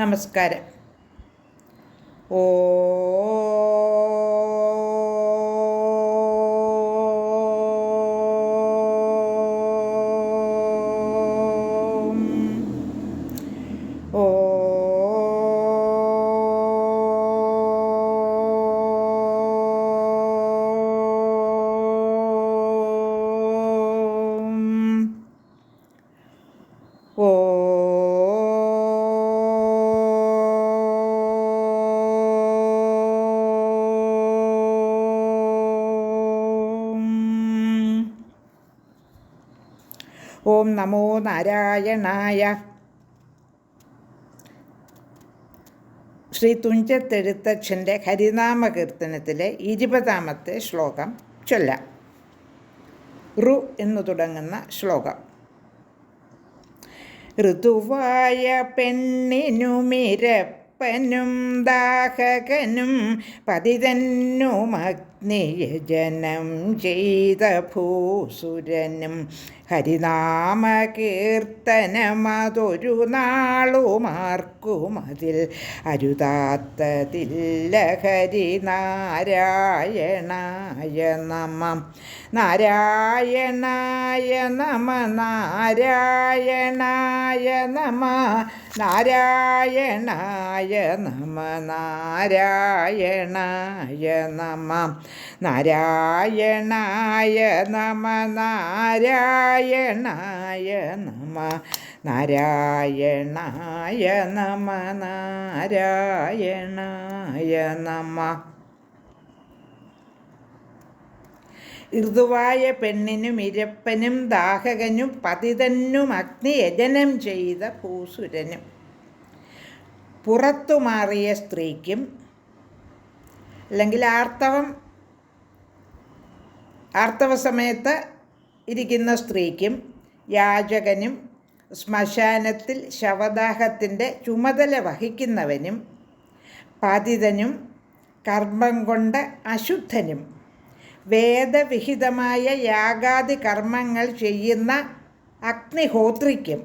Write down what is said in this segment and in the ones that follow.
നമസ്കാരം. ഓ ഓ. ഓ നമോ നാരായണായ. ശ്രീ തുഞ്ചത്തെഴുത്തച്ഛന്റെ ഹരിനാമ കീർത്തനത്തിലെ ഇരുപതാമത്തെ ശ്ലോകം ചൊല്ലാം. ഋ എന്നു തുടങ്ങുന്ന ശ്ലോകം. ഋതുവായ പെണ്ണിനുമിരപ്പനും ദാഹകനും പതിതന്നുമഗ്നിയജനം ചെയ്ത ഭൂസുരനും ഹരിനാമ കീർത്തനമതൊരു നാളുമാർക്കുമതിൽ അരുതാത്തതില്ല ഹരിനാരായണായ നമ. നാരായണായ നമ നാരായണായ നമ നാരായണായ നമ നാരായണായ നമ. നാരായണായ നമ നാരായണായ നമ നാരായണായ നമ നാരായണായ നമ. ഋതുവായ പെണ്ണിനും ഇരപ്പനും ദാഹകനും പതിതനും അഗ്നിയജനം ചെയ്ത ഭൂസുരനും പുറത്തു മാറിയ സ്ത്രീക്കും അല്ലെങ്കിൽ ആർത്തവം ആർത്തവ സമയത്ത് ഇരിക്കുന്ന സ്ത്രീക്കും യാചകനും ശ്മശാനത്തിൽ ശവദാഹത്തിന്റെ ചുമതല വഹിക്കുന്നവനും പതിതനും കർമ്മം കൊണ്ട് അശുദ്ധനും വേദവിഹിതമായ യാഗാദി കർമ്മങ്ങൾ ചെയ്യുന്ന അഗ്നിഹോത്രിക്കും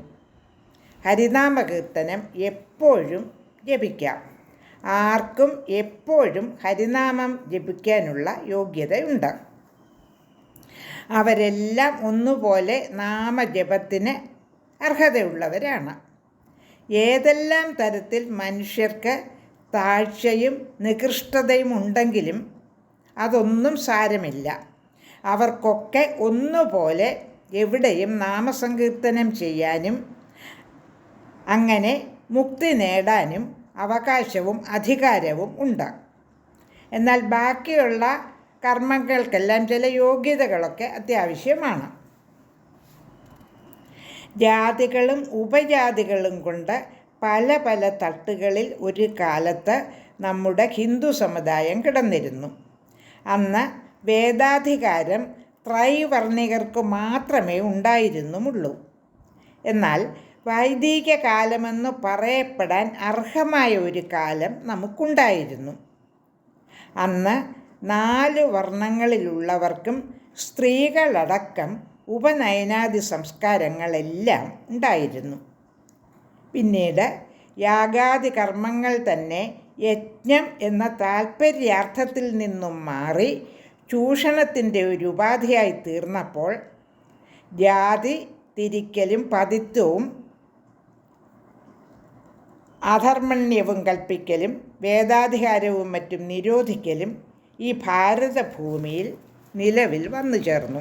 ഹരിനാമകീർത്തനം എപ്പോഴും ജപിക്കാം. ആർക്കും എപ്പോഴും ഹരിനാമം ജപിക്കാനുള്ള യോഗ്യതയുണ്ട്. അവരെല്ലാം ഒന്നുപോലെ നാമജപത്തിന് അർഹതയുള്ളവരാണ്. ഏതെല്ലാം തരത്തിൽ മനുഷ്യർക്ക് താഴ്ചയും നികൃഷ്ടതയും ഉണ്ടെങ്കിലും അതൊന്നും സാരമില്ല. അവർക്കൊക്കെ ഒന്നുപോലെ എവിടെയും നാമസങ്കീർത്തനം ചെയ്യാനും അങ്ങനെ മുക്തി നേടാനും അവകാശവും അധികാരവും ഉണ്ട്. എന്നാൽ ബാക്കിയുള്ള കർമ്മങ്ങൾക്കെല്ലാം ചില യോഗ്യതകളൊക്കെ അത്യാവശ്യമാണ്. ജാതികളും ഉപജാതികളും കൊണ്ട് പല പല തട്ടുകളിൽ ഒരു കാലത്ത് നമ്മുടെ ഹിന്ദു സമുദായം കിടന്നിരുന്നു. അന്ന് വേദാധികാരം ത്രൈവർണികർക്ക് മാത്രമേ ഉണ്ടായിരുന്നുമുള്ളൂ എന്നാൽ വൈദിക കാലമെന്ന് പറയപ്പെടാൻ അർഹമായ ഒരു കാലം നമുക്കുണ്ടായിരുന്നു. അന്ന് നാല് വർണങ്ങളിലുള്ളവർക്കും സ്ത്രീകളടക്കം ഉപനയനാദി സംസ്കാരങ്ങളെല്ലാം ഉണ്ടായിരുന്നു. പിന്നീട് യാഗാദി കർമ്മങ്ങൾ തന്നെ യജ്ഞം എന്ന താൽപ്പര്യാർത്ഥത്തിൽ നിന്നും മാറി ചൂഷണത്തിന്റെ ഒരു ഉപാധിയായി തീർന്നപ്പോൾ ജാതി തിരിക്കലും പതിത്വവും അധർമ്മണ്യവും കൽപ്പിക്കലും വേദാധികാരവും മറ്റും നിരോധിക്കലും ഈ ഭാരതഭൂമിയിൽ നിലവിൽ വന്നു ചേർന്നു.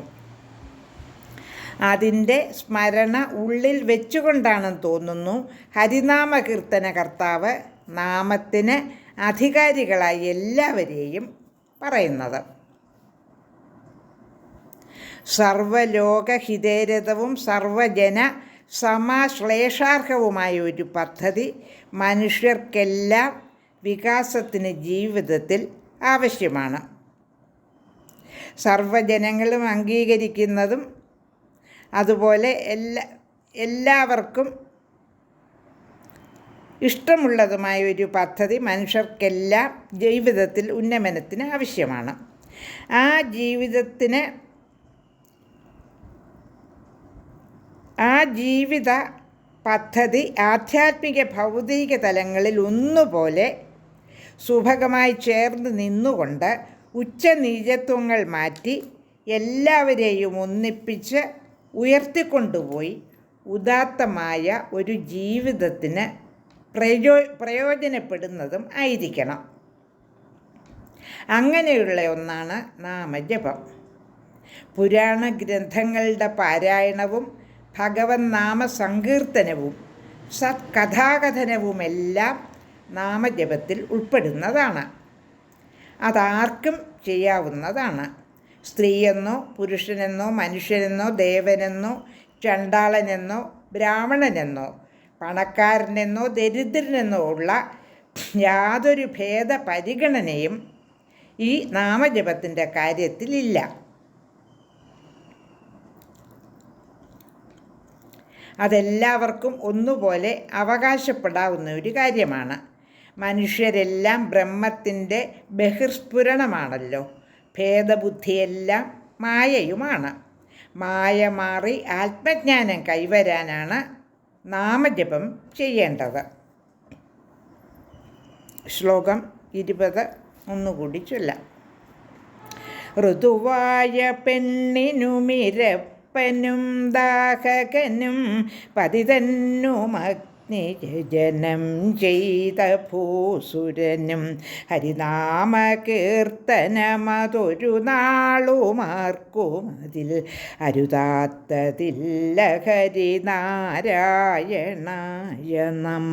അതിന്റെ സ്മരണ ഉള്ളിൽ വെച്ചുകൊണ്ടാണെന്ന് തോന്നുന്നു ഹരിനാമ കീർത്തന കർത്താവ് നാമത്തിന് അധികാരികളായി എല്ലാവരെയും പറയുന്നത്. സർവലോകഹിതേരതവും സർവജന സമാശ്ലേഷാർഹവുമായ ഒരു പദ്ധതി മനുഷ്യർക്കെല്ലാം വികാസത്തിന് ജീവിതത്തിൽ ആവശ്യമാണ്. സർവജനങ്ങളും അംഗീകരിക്കുന്നതും അതുപോലെ എല്ലാ എല്ലാവർക്കും ഇഷ്ടമുള്ളതുമായ ഒരു പദ്ധതി മനുഷ്യർക്കെല്ലാം ജീവിതത്തിൽ ഉന്നമനത്തിന് ആവശ്യമാണ്. ആ ജീവിതത്തിന് ആ ജീവിത പദ്ധതി ആധ്യാത്മിക ഭൗതിക തലങ്ങളിൽ ഒന്നുപോലെ സുഭഗമായി ചേർന്ന് നിന്നുകൊണ്ട് ഉച്ചനീചത്വങ്ങൾ മാറ്റി എല്ലാവരെയും ഒന്നിപ്പിച്ച് ഉയർത്തിക്കൊണ്ടുപോയി ഉദാത്തമായ ഒരു ജീവിതത്തിന് പ്രയോ പ്രയോജനപ്പെടുന്നതും ആയിരിക്കണം. അങ്ങനെയുള്ള ഒന്നാണ് നാമജപം. പുരാണ ഗ്രന്ഥങ്ങളുടെ പാരായണവും ഭഗവൻ നാമസങ്കീർത്തനവും സത്കഥാകഥനവുമെല്ലാം നാമജപത്തിൽ ഉൾപ്പെടുന്നതാണ്. അതാർക്കും ചെയ്യാവുന്നതാണ്. സ്ത്രീയെന്നോ പുരുഷനെന്നോ മനുഷ്യനെന്നോ ദേവനെന്നോ ചണ്ടാളനെന്നോ ബ്രാഹ്മണനെന്നോ പണക്കാരനെന്നോ ദരിദ്രനെന്നോ ഉള്ള യാതൊരു ഭേദ പരിഗണനയും ഈ നാമജപത്തിന്റെ കാര്യത്തിലില്ല അതെല്ലാവർക്കും ഒന്നുപോലെ അവകാശപ്പെടാവുന്ന ഒരു കാര്യമാണ്. മനുഷ്യരെല്ലാം ബ്രഹ്മത്തിന്റെ ബഹിർസ്ഫുരണമാണല്ലോ. ഭേദബുദ്ധിയെല്ലാം മായയുമാണ്. മായ മാറി ആത്മജ്ഞാനം കൈവരാനാണ് നാമജപം ചെയ്യേണ്ടത്. ശ്ലോകം ഇരുപത് ഒന്നുകൂടി ചൊല്ലാം. ഋതുവായ പെണ്ണിനുമിരപ്പനും ദാഹകനും നിജനം ചെയ്ത ഭൂസുരനും ഹരിനാമകീർത്തനമതൊരു നാളുമാർക്കും അതിൽ അരുതാത്തതില്ല ഹരിനാരായണായ നമ.